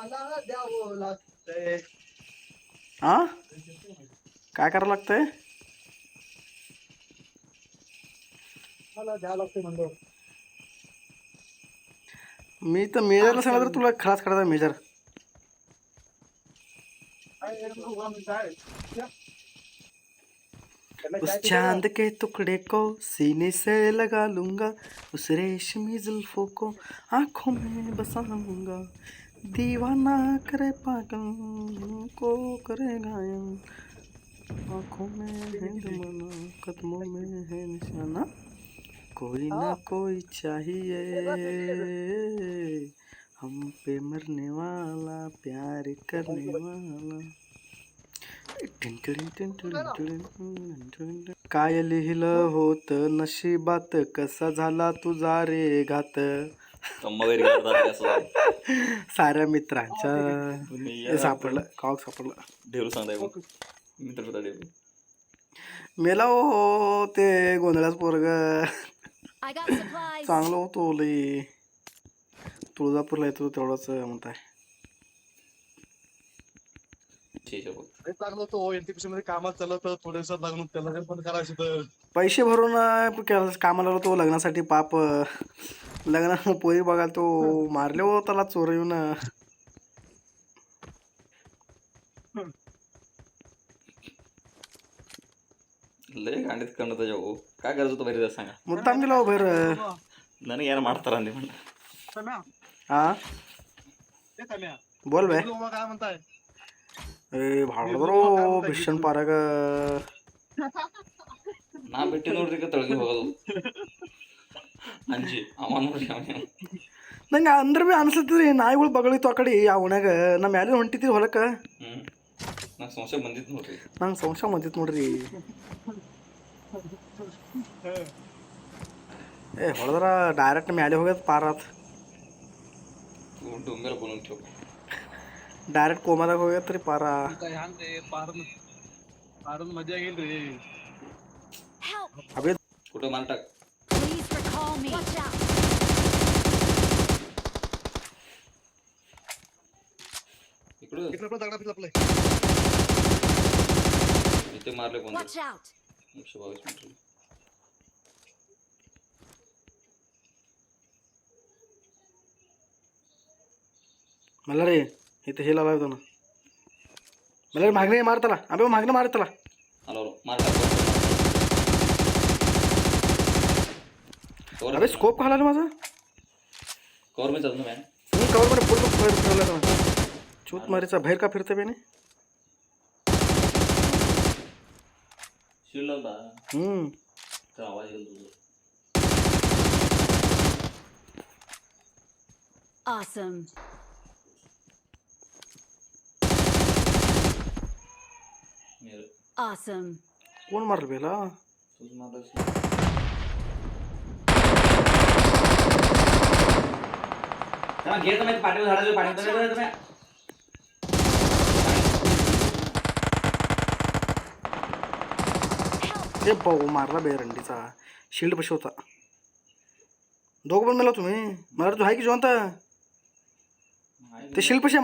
मला द्यावं लागतंय हा? काय करावं लागतंय? मला द्यावं लागतंय म्हणलो मी तर मेजरला सांगितलं तर तुला खलास करायचा मेजर. उस चाँद के टुकड़े को सीने से लगा लूँगा उस रेशमी जुल्फों को आँखों में बसाऊँगा। दीवाना करे पागल को करे गायन आँखों में है जमाना कदमों में है निशाना। कोई ना कोई चाहिए। हम पे मरने वाला प्यार करने वाला। काय लिहिलं होत नशिबात कसा झाला तुझा रे घात? साऱ्या मित्रांच्या हे सापडलं कॉक सापडलं ढेरू सांगताय मित्र होता ढेरू मेला हो ते गोंधळाच पोरग. चांगलं होतो लई तुळजापूरला येतो तेवढंच म्हणताय एनटीपीसी मध्ये कामात चाललं होतं थोड्या दिवसात लागून त्याला हे पण करायचं पैसे भरून कामाला तो लग्नासाठी पाप लग्नाला पोरी बघा तो मारले हो त्याला चोर येऊन. लय गांडीत करणं त्याच्या हो काय करायचं होतं बरे सांगा? मुद्दाम दिला हो बैर नाही यार ಮಾಡ್ತಾರ ಅಂದಿ ಮಣ್ಣ हा? बोल बे. काय म्हणताय? अरे भाडो हो, ना पाराग ನಾ ಬಿಟ್ಟು तळगी बघा तू? ಅಂಜಿ ಅವ ನೋಡಿ ಅವನೇ ನಂಗೆ ಅಂದ್ರೆ ಭೀ ಅನ್ಸತ್ರಿ ನಾಯಿಗಳು ಬಗಳಿತ್ತು ಆ ಕಡೆ ಆ ಉಣ್ಯಾಗ ನಮ್ಮ ಯಾರು ಹೊಂಟಿದ್ರಿ ಹೊಲಕ್ಕೆ? ನಂಗೆ ಸಂಶಯ ಬಂದಿತ್ತು ನೋಡ್ರಿ. ನಂಗೆ ಸಂಶಯ ಬಂದಿತ್ತು ನೋಡ್ರಿ. ಏ ಹೊಡೆದ್ರ ಡೈರೆಕ್ಟ್ ಮ್ಯಾಲೆ ಹೋಗ್ಯದ ಪಾರಾತ್ ಡೈರೆಕ್ಟ್ ಕೋಮಾದಾಗ ಹೋಗೈತ್ರಿ ಪಾರ. ಪಾರನ್? ಮಜಾ ಆಗಿಲ್ರಿ recall me. Watch out! इकडं. इकडे पण दगडा फिरला आपलं इथे मारले कोण Watch out! एकशे बावीस मीटर. मला रे इथं हे लावला होतं ना. मला रे मागणे मारताला अबे मागणे मारताला हॅलो मार टाक कवर अबे स्कोप घालायला माझा कवर मी चालतो मॅन मी। कवर मध्ये पूर्ण बाहेर फिरवला का चूत मारीचा बाहेर का फिरते बेने शिल्ड होता हम्म। तर आवाज़ येईल तुझं Awesome. मेर Awesome. कोण मारलं बेला? तुझं मारलं घे तुम्ही पाठी झाडाचं पाणी उतरलं तुम्ही. Help! हे भाऊ मारला बे रंडीचा शिल्ड पशी होता दोघं पण मेला तुम्ही. मला तू आहे की जिवंत? ते शिल्ड पशी